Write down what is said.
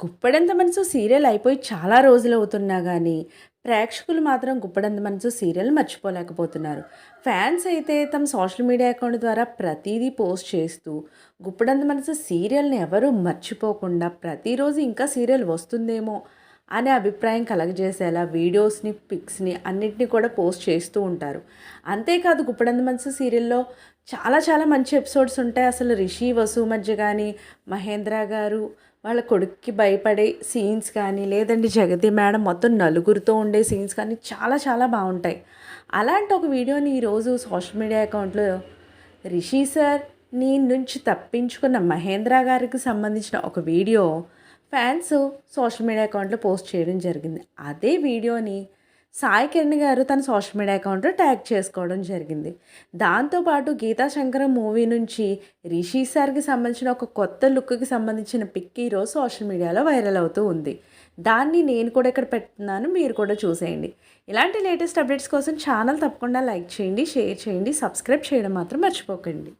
గుప్పడంత మనసు సీరియల్ అయిపోయి చాలా రోజులు అవుతున్నా కానీ ప్రేక్షకులు మాత్రం గుప్పడంత మనసు సీరియల్ మర్చిపోలేకపోతున్నారు. ఫ్యాన్స్ అయితే తమ సోషల్ మీడియా అకౌంట్ ద్వారా ప్రతిదీ పోస్ట్ చేస్తూ గుప్పడంత మనసు సీరియల్ని ఎవరూ మర్చిపోకుండా ప్రతిరోజు ఇంకా సీరియల్ వస్తుందేమో అనే అభిప్రాయం కలగజేసేలా వీడియోస్ని పిక్స్ని అన్నింటినీ కూడా పోస్ట్ చేస్తూ ఉంటారు. అంతేకాదు గుప్పడంద మనసు సీరియల్లో చాలా చాలా మంచి ఎపిసోడ్స్ ఉంటాయి. అసలు రిషి వసు మధ్య కానీ మహేంద్ర గారు వాళ్ళ కొడుక్కి భయపడే సీన్స్ కానీ లేదండి జగతి మేడం మొత్తం నలుగురితో ఉండే సీన్స్ కానీ చాలా చాలా బాగుంటాయి. అలాంటి ఒక వీడియోని ఈరోజు సోషల్ మీడియా అకౌంట్లో రిషి సార్ నీ నుంచి తప్పించుకున్న మహేంద్ర గారికి సంబంధించిన ఒక వీడియో ఫ్యాన్స్ సోషల్ మీడియా అకౌంట్లో పోస్ట్ చేయడం జరిగింది. అదే వీడియోని సాయి కిరణ్ గారు తన సోషల్ మీడియా అకౌంట్లో ట్యాగ్ చేసుకోవడం జరిగింది. దాంతోపాటు గీతా శంకరం మూవీ నుంచి రిషి సార్కి సంబంధించిన ఒక కొత్త లుక్కి సంబంధించిన పిక్ ఈరోజు సోషల్ మీడియాలో వైరల్ అవుతూ ఉంది. దాన్ని నేను కూడా ఇక్కడ పెడుతున్నాను మీరు కూడా చూసేయండి. ఇలాంటి లేటెస్ట్ అప్డేట్స్ కోసం ఛానల్ తప్పకుండా లైక్ చేయండి షేర్ చేయండి సబ్స్క్రైబ్ చేయడం మాత్రం మర్చిపోకండి.